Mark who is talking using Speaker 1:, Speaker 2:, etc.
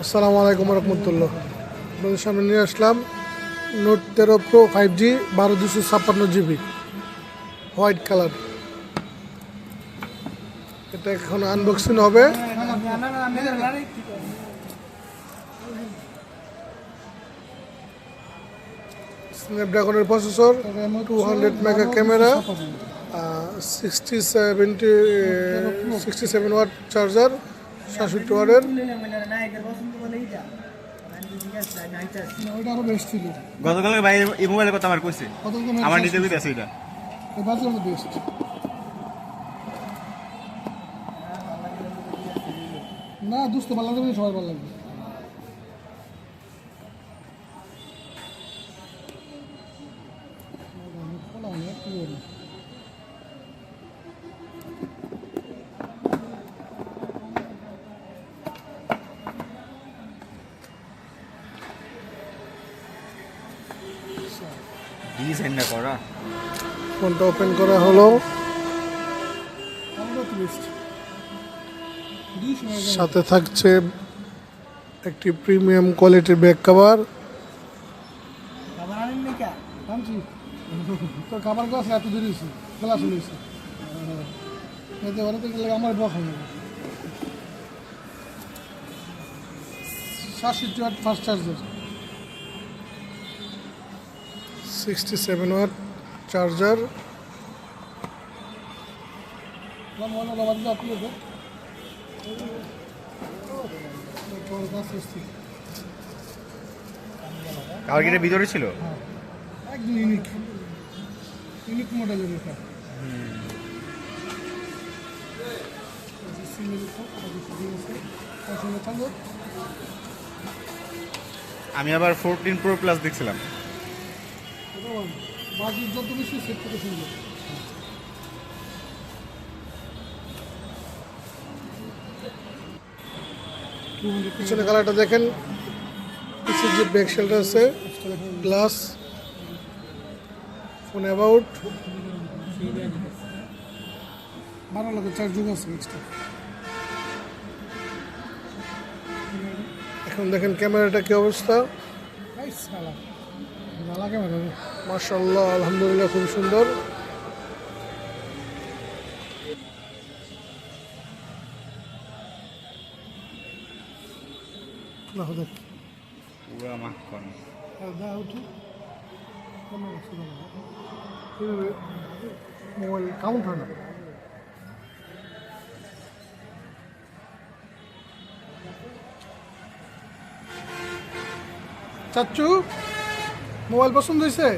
Speaker 1: আসসালামু আলাইকুম রহমতুল্লাহ। আপনাদের সামনে নিয়ে আসলাম নোট তেরো প্রো ফাইভ জি বারো দুশো ছাপ্পান্ন জিবি হোয়াইট কালার এটা এখন আনবক্সিং হবে। স্ন্যাপড্রাগনের processor two hundred mega camera sixty seventy sixty seven watt charger সাতষট্টি
Speaker 2: ছিল
Speaker 3: গতকালকে ভাই এই মোবাইলের কথা আমার কইছে। আমার নিতে কইতে আছে এটা।
Speaker 2: বেস্ট না দুস্থ ভালো লাগবে সবাই ভালো লাগবে
Speaker 3: ডিজাইনটা করা?
Speaker 1: ফোনটা ওপেন করা হলো। সাথে থাকছে একটি প্রিমিয়াম কোয়ালিটির ব্যাক কভার
Speaker 2: খাবার এত এতে ওরা তো গেলে আমার বক হয়ে যাবে। সাতষট্টি watt fast charger
Speaker 1: sixty seven watt charger.
Speaker 3: আর কি ভিতরে ছিল?
Speaker 2: একদম ইউনিক ইউনিক মডেলের এটা
Speaker 3: আমি আবার ফোরটিন প্রো প্লাস দেখছিলাম।
Speaker 2: বাজি যত বেশি সেট থেকে সুন্দর
Speaker 1: পিছনে কালারটা দেখেন। পিছের যে ব্যাক শেলটা আছে গ্লাস ফোন অ্যাবাউট
Speaker 2: ভালো লাগে চার যুগ আছে এক্সট্রা
Speaker 1: এখন দেখেন ক্যামেরাটা কি অবস্থা? মার্শাল্লাহ আলহামদুলিল্লাহ খুব সুন্দর। মোবাইল কাউন্ট হয় না? চাচ্চু? মোবাইল পছন্দ হয়েছে